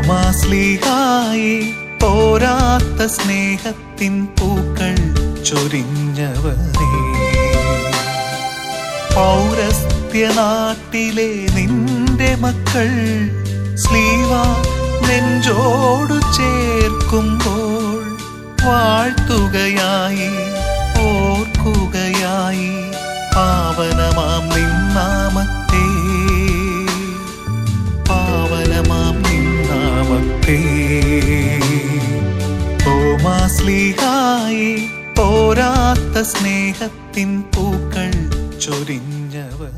തോമാസ്ലിഹായി പോരാത്ത സ്നേഹത്തിൻ പൂക്കൾ ചൊരിഞ്ഞവനേ പൗരസ്ത്യ നാട്ടിലെ നിന്റെ മക്കൾ സ്ലീവ നെഞ്ചോടു ചേർക്കുമ്പോൾ വാഴ്ത്തുകയായി ഓർക്കുകയായി പാവനമാം നിന്നാമത്തെ സ്ലീഹായി പോരാത്ത സ്നേഹത്തിൻ പൂക്കൾ ചൊരിഞ്ഞവർ.